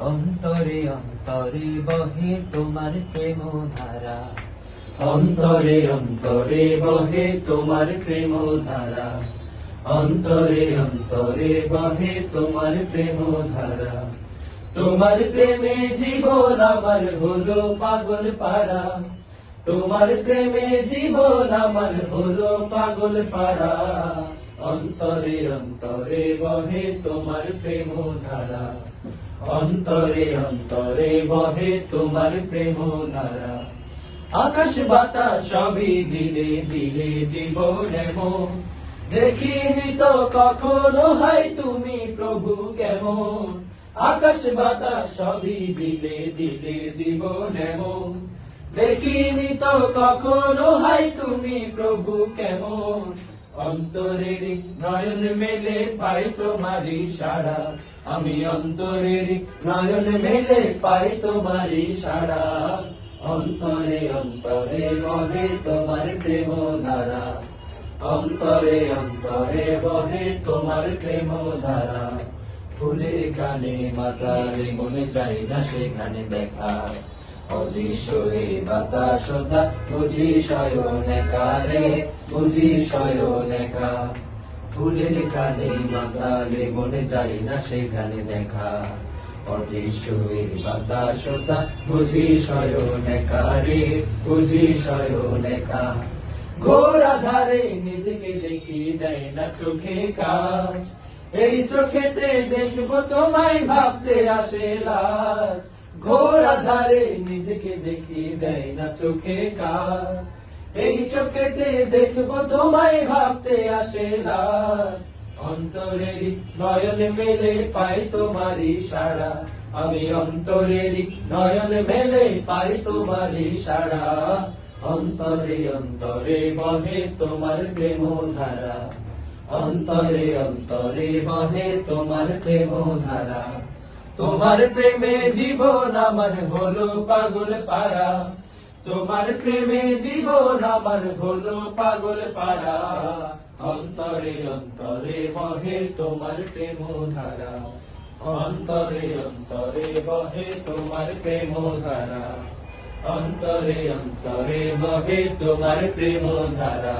অন্তরে অন্তরে বহে তোমার প্রেম ধারা অন্তরে অন্তরে বহে তোমার প্রেম ধারা অন্তরে অন্তরে বহে তোমার প্রেম ধারা তোমার প্রেমে জীবন আমার হলো পাগল পাড়া তোমার প্রেমে জীবন আমার হলো পাগল পাড়া অন্তরে অন্তরে বহে তোমার প্রেম ধারা অন্তরে অন্তরে বহে তোমার প্রেম ধারা। আকাশ বাতাস সবই দিলে দিলে জীবন এমন। দেখিনি তো কখনো হয় তুমি প্রভু কেমন। আকাশ বাতাস সবই দিলে দিলে জীবন এমন। দেখিনি তো কখনো হয় তুমি প্রভু কেমন। অন্তরের নয়ন মেলে পাই তোমারই সাড়া। আমি অন্তরের নয়ন মেলে পাই তোমারই সাড়া অন্তরে অন্তরে বহে তোমার প্রেম ধারা। অন্তরে অন্তরে বহে তোমার প্রেম ধারা। ফুলের কানে মাতালে, মনে চাই না সেখানে দেখা। অদৃশ্য এই বুঝি শয়নে কারে বুঝি শয়নে কা ফুলের কানে মাতালে মনে চাই না সেখানে দেখা। অদৃশ্য বাতাসতা বুঝি শয়নে কারে বুঝি শয়নে কা ঘোর আধারে নিজেকে দেখি দেয় না চোখে কাজ। এই চোখেতে দেখব তোমায় ভাবতে আসে লাজ। ঘোর আধারে নিজেকে দেখি দেয় না চোখে কাজ। এই চোখেতে দেখব তোমায় ভাবতে আসে লাজ অন্তরের নয়ন মেলে পাই তোমারই সাড়া। আমি অন্তরের নয়ন মেলে পাই তোমারই সাড়া। অন্তরে অন্তরে বহে তোমার প্রেম ধারা অন্তরে অন্তরে বহে তোমার প্রেম ধারা তোমার প্রেমে জীবন আমার হলো পাগল পারা তোমার প্রেমে জীবন আমার হলো পাগল পারা অন্তরে অন্তরে বহে তোমার প্রেম ধারা অন্তরে অন্তরে বহে তোমার প্রেম ধারা অন্তরে অন্তরে বহে তোমার প্রেম ধারা